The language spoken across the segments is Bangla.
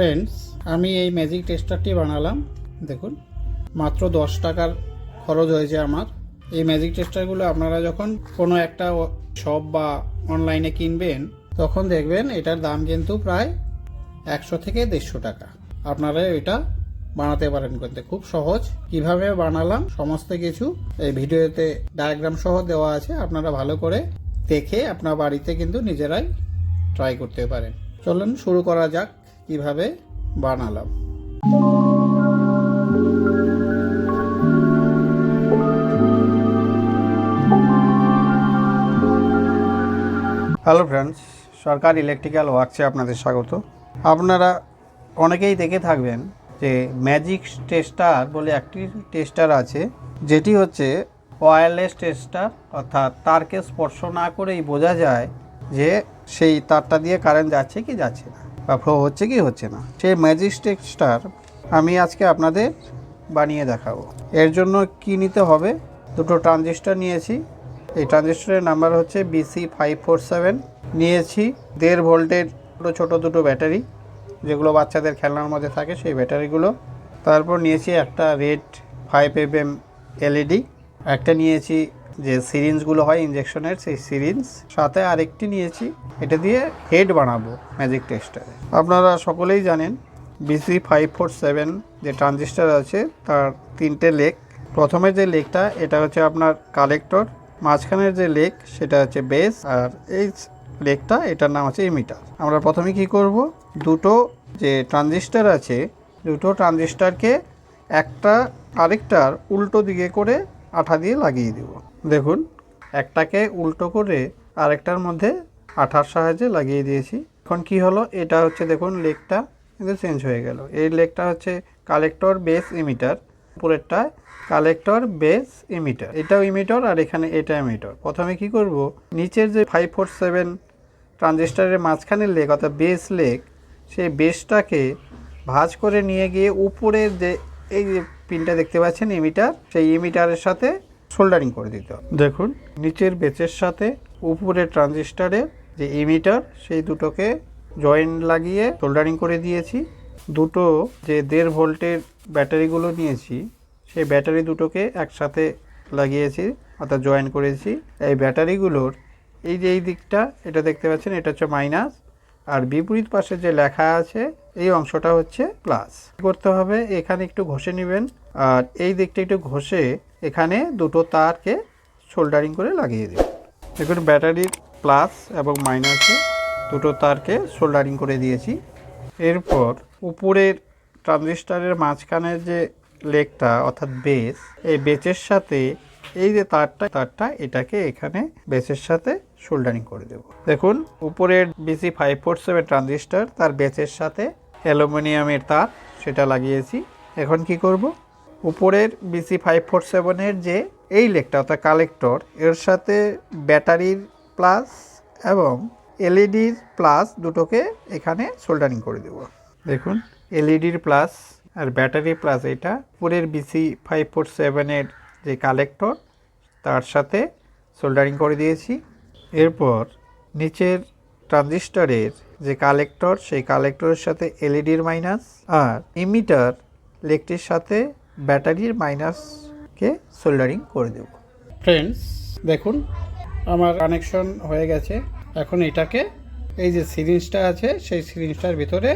ফ্রেন্ডস আমি এই ম্যাজিক টেস্টারটি বানালাম। দেখুন, মাত্র দশ টাকার খরচ হয়েছে আমার। এই ম্যাজিক টেস্টারগুলো আপনারা যখন কোনো একটা শপ বা অনলাইনে কিনবেন, তখন দেখবেন এটার দাম কিন্তু প্রায় একশো থেকে দেড়শো টাকা। আপনারা এটা বানাতে পারেন কিন্তু খুব সহজ। কীভাবে বানালাম, সমস্ত কিছু এই ভিডিওতে ডায়াগ্রাম সহ দেওয়া আছে। আপনারা ভালো করে দেখে আপনার বাড়িতে কিন্তু নিজেরাই ট্রাই করতে পারেন। চলুন শুরু করা যাক। কীভাবে বানালাম। হ্যালো ফ্রেন্ডস সরকার ইলেকট্রিক্যাল ওয়ার্কসে আপনাদের স্বাগত। আপনারা অনেকেই দেখে থাকবেন যে ম্যাজিক টেস্টার বলে একটি টেস্টার আছে, যেটি হচ্ছে ওয়্যারলেস টেস্টার অর্থাৎ তারকে স্পর্শ না করেই বোঝা যায় যে সেই তারটা দিয়ে কারেন্ট যাচ্ছে কি যাচ্ছে না। বা ফ্লো হচ্ছে কি হচ্ছে না, সেই ম্যাজিক আমি আজকে আপনাদের বানিয়ে দেখাবো। এর জন্য কি নিতে হবে? দুটো ট্রানজিস্টর নিয়েছি। এই ট্রানজিস্টরের নাম্বার হচ্ছে বিসি ফাইভ ফোর সেভেন নিয়েছি দেড় ভোল্টের ছোটো ছোটো দুটো ব্যাটারি, যেগুলো বাচ্চাদের খেলনার মধ্যে থাকে সেই ব্যাটারিগুলো। তারপর নিয়েছি একটা রেড ফাইভ এম এলইডি একটা নিয়েছি যে সিরিঞ্জগুলো হয় ইঞ্জেকশনের সেই সিরিঞ্জ সাথে আরেকটি নিয়েছি। এটা দিয়ে হেড বানাবো ম্যাজিক টেস্টারে আপনারা সকলেই জানেন বিসি ফাইভ ফোর সেভেন যে ট্রানজিস্টার আছে, তার তিনটে লেগ প্রথমে যে লেগটা এটা হচ্ছে আপনার কালেক্টর মাঝখানের যে লেগ সেটা হচ্ছে বেস আর এই লেগটা এটার নাম হচ্ছে ইমিটার আমরা প্রথমে কি করব? দুটো যে ট্রানজিস্টার আছে, দুটো ট্রানজিস্টারকে একটা আরেকটার উল্টো দিকে করে আঠা দিয়ে লাগিয়ে দেব। দেখুন, একটাকে উল্টো করে আরেকটার মধ্যে আঠার সাহায্যে লাগিয়ে দিয়েছি। এখন কি হলো? এটা হচ্ছে, দেখুন লেগটা কিন্তু চেঞ্জ হয়ে গেল। এই লেগটা হচ্ছে কালেক্টর বেস ইমিটার উপরেরটা কালেক্টর বেস ইমিটার এটাও ইমিটার আর এখানে এটা ইমিটার প্রথমে কি করব? নিচের যে ফাইভ ফোর সেভেন ট্রানজিস্টারের মাঝখানের লেগ অর্থাৎ বেস লেগ সেই বেসটাকে ভাঁজ করে নিয়ে গিয়ে উপরের যে এই যে পিনটা দেখতে পাচ্ছেন ইমিটার সেই ইমিটারের সাথে সোল্ডারিং করে দিতে হবে। দেখুন। নিচের বেচের সাথে উপরের ট্রানজিস্টারের যে ইমিটার সেই দুটোকে জয়েন্ট লাগিয়ে সোল্ডারিং করে দিয়েছি। দুটো যে দেড় ভোল্টের ব্যাটারিগুলো নিয়েছি সেই ব্যাটারি দুটোকে একসাথে লাগিয়েছি অর্থাৎ জয়েন করেছি। এই ব্যাটারিগুলোর এই যে এই দিকটা এটা দেখতে পাচ্ছেন এটা হচ্ছে মাইনাস। আর বিপরীত পাশে যে লেখা আছে, এই অংশটা হচ্ছে প্লাস করতে হবে? এখানে একটু ঘষে নেবেন। আর এই দিকটা একটু ঘষে এখানে দুটো তারকে সোল্ডারিং করে লাগিয়ে দেবেন দেখুন ব্যাটারির প্লাস এবং মাইনাসে দুটো তারকে সোল্ডারিং করে দিয়েছি। এরপর উপরের ট্রানজিস্টারের মাঝখানের যে লেগটা অর্থাৎ বেস এই বেচের সাথে এই যে তারটা তারটা এটাকে এখানে বেসের সাথে সোল্ডারিং করে দেব। দেখুন, উপরের BC five four seven transistor তার বেচের সাথে অ্যালুমিনিয়ামের তার, সেটা লাগিয়েছি। এখন কি করব? উপরের বিসি ফাইভ ফোর সেভেনের যে এই লেকটা, অর্থাৎ কালেক্টর, এর সাথে ব্যাটারির প্লাস এবং এলইডির প্লাস দুটোকে এখানে সোল্ডারিং করে দেব। দেখুন, এলইডির প্লাস আর ব্যাটারি প্লাস, এটা উপরের বিসি ফাইভ ফোর সেভেনের যে কালেক্টর, তার সাথে সোল্ডারিং করে দিয়েছি। এরপর নিচের ট্রানজিস্টরের যে কালেক্টর, সেই কালেক্টরের সাথে এলইডির মাইনাস আর ইমিটার লেকটির সাথে ব্যাটারির মাইনাসকে সোল্ডারিং করে দেব। ফ্রেন্ডস দেখুন, আমার কানেকশন হয়ে গেছে। এখন এটাকে এই যে সিরিঞ্জটা আছে, সেই সিরিঞ্জটার ভিতরে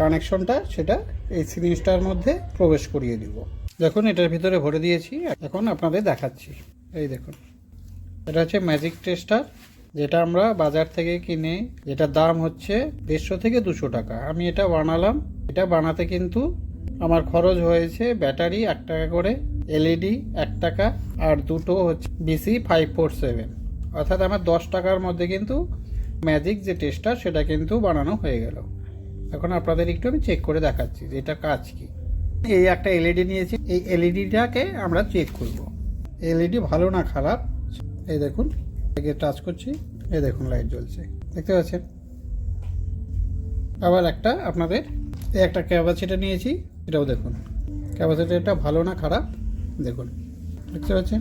কানেকশনটা সেটা এই সিরিঞ্জটার মধ্যে প্রবেশ করিয়ে দিব। দেখুন, এটার ভিতরে ভরে দিয়েছি। এখন আপনাদের দেখাচ্ছি। এই দেখুন, এটা হচ্ছে ম্যাজিক টেস্টার যেটা আমরা বাজার থেকে কিনে, যেটার দাম হচ্ছে দেড়শো থেকে দুশো টাকা। আমি এটা বানালাম। এটা বানাতে কিন্তু আমার খরচ হয়েছে ব্যাটারি এক টাকা করে, এলইডি এক টাকা, আর দুটো হচ্ছে বিসি ফাইভ ফোর সেভেন। অর্থাৎ আমার দশ টাকার মধ্যে কিন্তু ম্যাজিক যে টেস্টার সেটা কিন্তু বানানো হয়ে গেল। এখন আপনাদের একটু আমি চেক করে দেখাচ্ছি যে এটা কাজ কি। এই একটা এলইডি নিয়েছি। এই এলইডিটাকে আমরা চেক করব। এলইডি ভালো না খারাপ? এই দেখুন। একে টাচ করছি। এই দেখুন লাইট জ্বলছে। দেখতে পাচ্ছেন? আবার একটা আপনাদের, এই একটা ক্যাপাসিটার নিয়েছি, এটাও দেখুন। ক্যাপাসিটারটা ভালো না খারাপ? দেখুন। দেখতে পাচ্ছেন?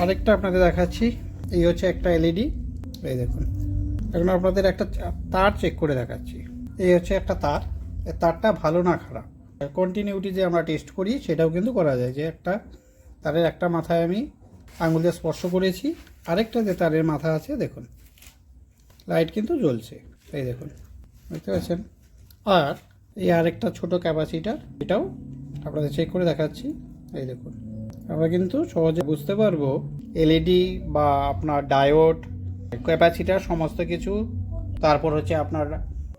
আরেকটা আপনাদের দেখাচ্ছি, এই হচ্ছে একটা এলইডি এই দেখুন। এখন আপনাদের একটা তার চেক করে দেখাচ্ছি। এই হচ্ছে একটা তার। এ তারটা ভালো না খারাপ? কন্টিনিউটি যে আমরা টেস্ট করি, সেটাও কিন্তু করা যায় যে একটা তারের একটা মাথায় আমি আঙুল দিয়ে স্পর্শ করেছি। আরেকটা যে তারের মাথা আছে, দেখুন। লাইট কিন্তু জ্বলছে। এই দেখুন বুঝতে পারছেন আর এই আরেকটা ছোট ক্যাপাসিটার এটাও আপনাদের চেক করে দেখাচ্ছি। এই দেখুন, আমরা কিন্তু সহজে বুঝতে পারব এলইডি বা আপনার ডায়োড ক্যাপাসিটার সমস্ত কিছু। তারপর হচ্ছে আপনার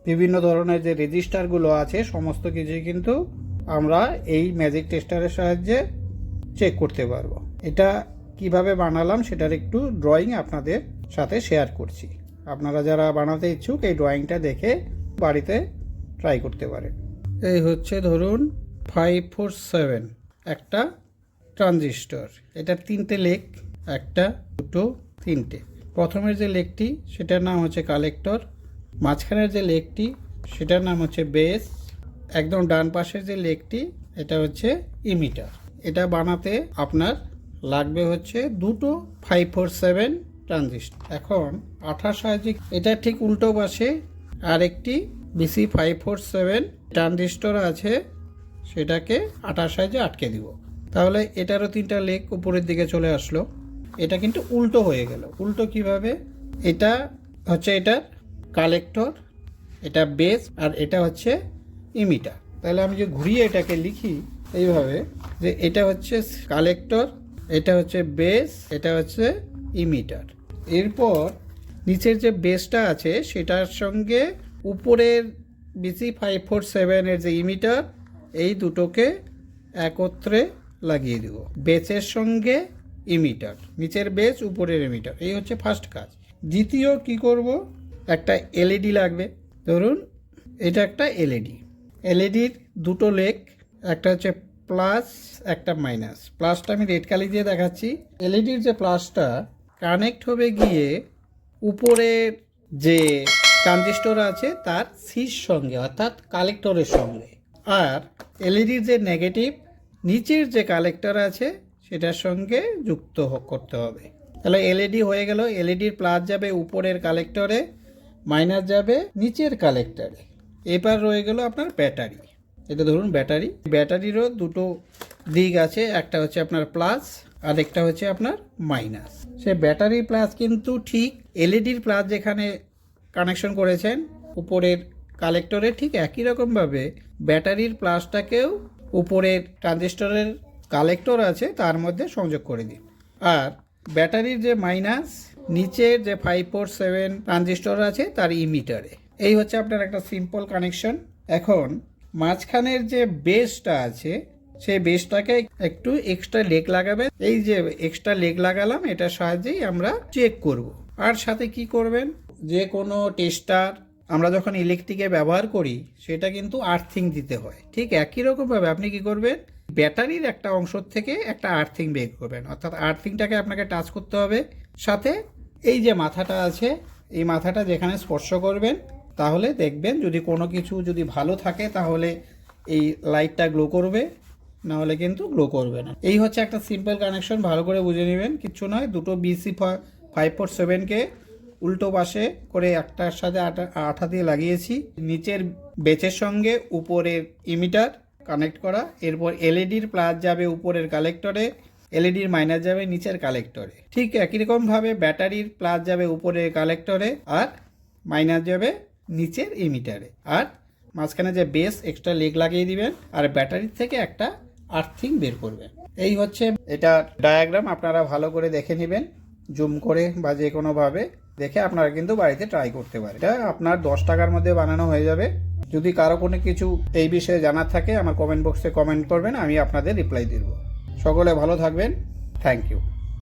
বিভিন্ন ধরনের যে রেজিস্টারগুলো আছে, সমস্ত কিছুই কিন্তু আমরা এই ম্যাজিক টেস্টারের সাহায্যে চেক করতে পারব। এটা কীভাবে বানালাম সেটার একটু ড্রয়িং আপনাদের সাথে শেয়ার করছি। আপনারা যারা বানাতে ইচ্ছুক এই ড্রয়িংটা দেখে বাড়িতে ট্রাই করতে পারেন। এই হচ্ছে ধরুন ফাইভ ফোর সেভেন একটা ট্রানজিস্টর এটার তিনটে লেক একটা, দুটো, তিনটে। প্রথমের যে লেকটি সেটার নাম হচ্ছে কালেক্টর মাঝখানের যে লেকটি সেটার নাম হচ্ছে বেস একদম ডান পাশের যে লেকটি এটা হচ্ছে ইমিটার এটা বানাতে আপনার লাগবে হচ্ছে দুটো ফাইভ ফোর সেভেন ট্রানজিস্টর এখন আঠাশ সাহায্যে এটা ঠিক উল্টো পাশে। আরেকটি BC five four seven transistor আছে, সেটাকে আঠার সাহায্যে আটকে দিব। তাহলে এটারও তিনটা লেগ উপরের দিকে চলে আসলো। এটা কিন্তু উল্টো হয়ে গেল। উল্টো কীভাবে? এটা হচ্ছে এটা কালেক্টর এটা বেস আর এটা হচ্ছে ইমিটার তাহলে আমি যে ঘুরিয়ে এটাকে লিখি, এইভাবে যে এটা হচ্ছে কালেক্টর এটা হচ্ছে বেস, এটা হচ্ছে ইমিটার। এরপর নিচের যে বেসটা আছে, সেটার সঙ্গে উপরের বিসি ফাইভ ফোর সেভেনের যে ইমিটার, এই দুটোকে একত্রে লাগিয়ে দেব। বেচের সঙ্গে ইমিটার, নিচের বেচ উপরের ইমিটার, এই হচ্ছে ফার্স্ট কাজ। দ্বিতীয় কি করব? একটা এলইডি লাগবে। ধরুন, এটা একটা এলইডি। এলইডির দুটো লেগ একটা হচ্ছে প্লাস একটা মাইনাস। প্লাসটা আমি রেড কালি দিয়ে দেখাচ্ছি। এলইডির যে প্লাসটা, কানেক্ট হবে গিয়ে উপরের যে ট্রানজিস্টর আছে, তার সির সঙ্গে, অর্থাৎ কালেক্টরের সঙ্গে। আর এলইডির যে নেগেটিভ, নিচের যে কালেক্টর আছে, সেটার সঙ্গে যুক্ত করতে হবে। তাহলে এলইডি হয়ে গেল। এলইডির প্লাস যাবে উপরের কালেক্টরে, মাইনাস যাবে নিচের কালেক্টরে। এবার রয়ে গেল আপনার ব্যাটারি। এটা ধরুন ব্যাটারি। ব্যাটারিরও দুটো দিক আছে, একটা হচ্ছে আপনার প্লাস আর একটা হচ্ছে আপনার মাইনাস। সে ব্যাটারি প্লাস কিন্তু ঠিক এলইডির প্লাস যেখানে কানেকশন করেছেন, উপরের কালেক্টরে ঠিক একই রকমভাবে ব্যাটারির প্লাসটাকেও উপরের ট্রানজিস্টরের কালেক্টর আছে, তার মধ্যে সংযোগ করে দিন। আর ব্যাটারির যে মাইনাস, নিচের যে ফাইভ ফোর সেভেন ট্রানজিস্টর আছে, তার ইমিটারে এই হচ্ছে আপনার একটা সিম্পল কানেকশন এখন মাঝখানের যে বেসটা আছে, সেই বেসটাকে একটু এক্সট্রা লেগ লাগাবেন। এই যে এক্সট্রা লেগ লাগালাম এটার সাহায্যেই আমরা চেক করব। আর সাথে কি করবেন? যে কোনো টেস্টার আমরা যখন ইলেকট্রিকে ব্যবহার করি, সেটা কিন্তু আর্থিং দিতে হয়। ঠিক একই রকমভাবে আপনি কি করবেন? ব্যাটারির একটা অংশ থেকে একটা আর্থিং বের করবেন। অর্থাৎ আর্থিংটাকে আপনাকে টাচ করতে হবে। সাথে এই যে মাথাটা আছে, এই মাথাটা যেখানে স্পর্শ করবেন তাহলে দেখবেন যদি কোনো কিছু যদি ভালো থাকে, তাহলে এই লাইটটা গ্লো করবে না হলে কিন্তু গ্লো করবে না। এই হচ্ছে একটা সিম্পল কানেকশন ভালো করে বুঝে নেবেন, কিচ্ছু নয়। দুটো বিসি ফাইভ ফোর সেভেনকে উল্টো পাশে করে একটার সাথে আটা, আঠা দিয়ে লাগিয়েছি। নিচের বেচের সঙ্গে উপরের ইমিটার কানেক্ট করা। এরপর এলইডির প্লাস যাবে উপরের কালেক্টরে এলইডির মাইনাস যাবে নিচের কালেক্টরে ঠিক একই রকমভাবে ব্যাটারির প্লাস যাবে উপরের কালেক্টরে আর মাইনাস যাবে নিচের ইমিটারে আর মাঝখানে যে বেস এক্সট্রা লেগ লাগিয়ে দিবেন, আর ব্যাটারির থেকে একটা আর্থিং বের করবেন। এই হচ্ছে এটা ডায়াগ্রাম আপনারা ভালো করে দেখে নেবেন। জুম করে বা যে কোনোভাবে দেখে আপনারা কিন্তু বাড়িতে ট্রাই করতে পারেন। এটা আপনার দশ টাকার মধ্যে বানানো হয়ে যাবে। যদি কারও কোনো কিছু এই বিষয়ে জানার থাকে, আমার কমেন্ট বক্সে কমেন্ট করবেন, আমি আপনাদের রিপ্লাই দেব। সকলে ভালো থাকবেন। Thank you